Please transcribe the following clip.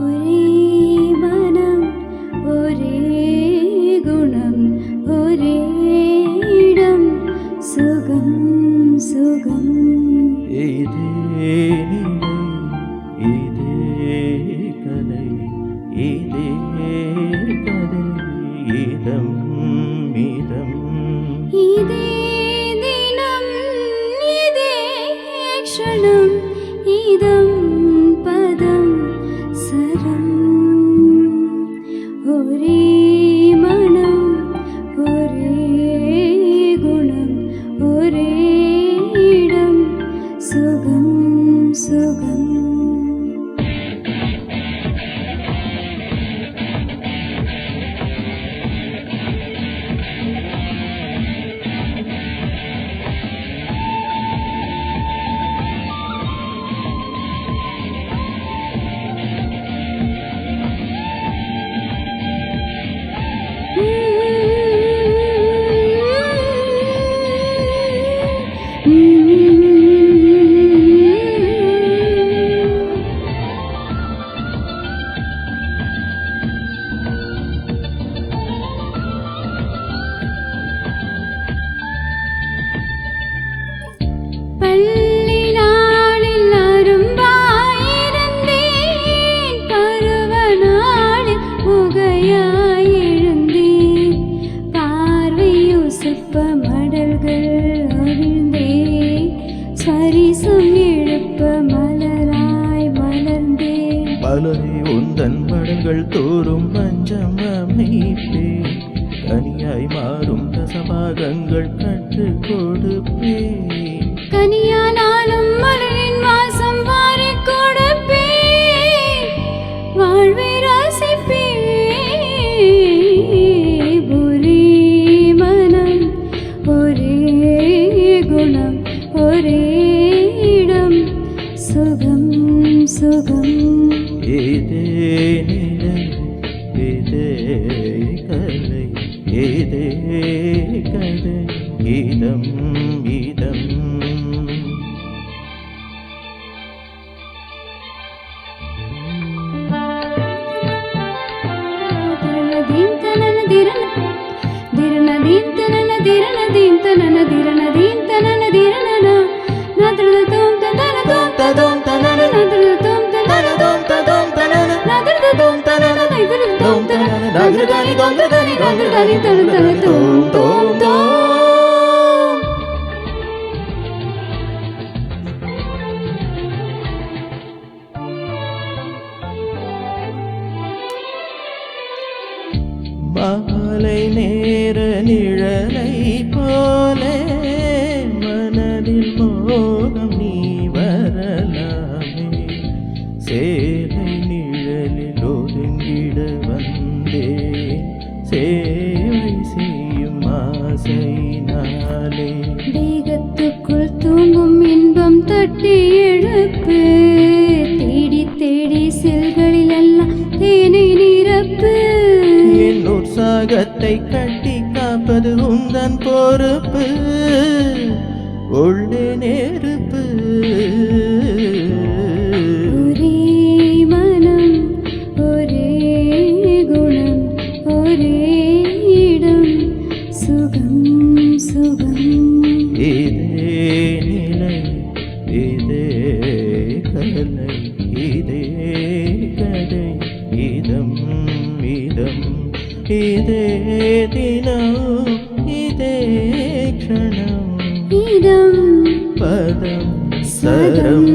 ഒരേ മനം ഒരേ ഗുണം ഒരേ ഇടം. സുഖം സുഖം. ഇതേ ഇതേ കഥ ഇതേ കഥ ഇതം ഇതം. ഇതേ ദിനം ഇതേ ക്ഷണം ഇതം പദം. மலர்ந்தேன் உந்தன் படங்கள் தோறும் பஞ்சம் அமைப்பே தனியாய் மாறும் தசபாகங்கள் கற்றுக் கொடுப்பே. சுகம். சுகம் இதே நிலை இதே கலை இதே கதை இதம் இதம் திரணதீம் தனன திரண திரணதீம் தனன திரணதீம் தனன திரணதீம் தனன நத்ரதனி தோம் தனனி தோம் தனனி தன தன தோம் தோம் தோம் மாலை நேர நிழலை போலே மனதில் மோகம் நீ ஆசைனாலே தேகத்துக்குள் தூங்கும் இன்பம் தட்டி எழுப்பு தேடி தேடி செல்களில் எல்லாம் தேனை நிரப்பு. என் உற்சாகத்தை கட்டி காப்பது உந்தன் பொறுப்பு. கலை இதே கதை இதம் இதம் இதே தினம் இதே க்ஷணம் இதம் பதம் சரம்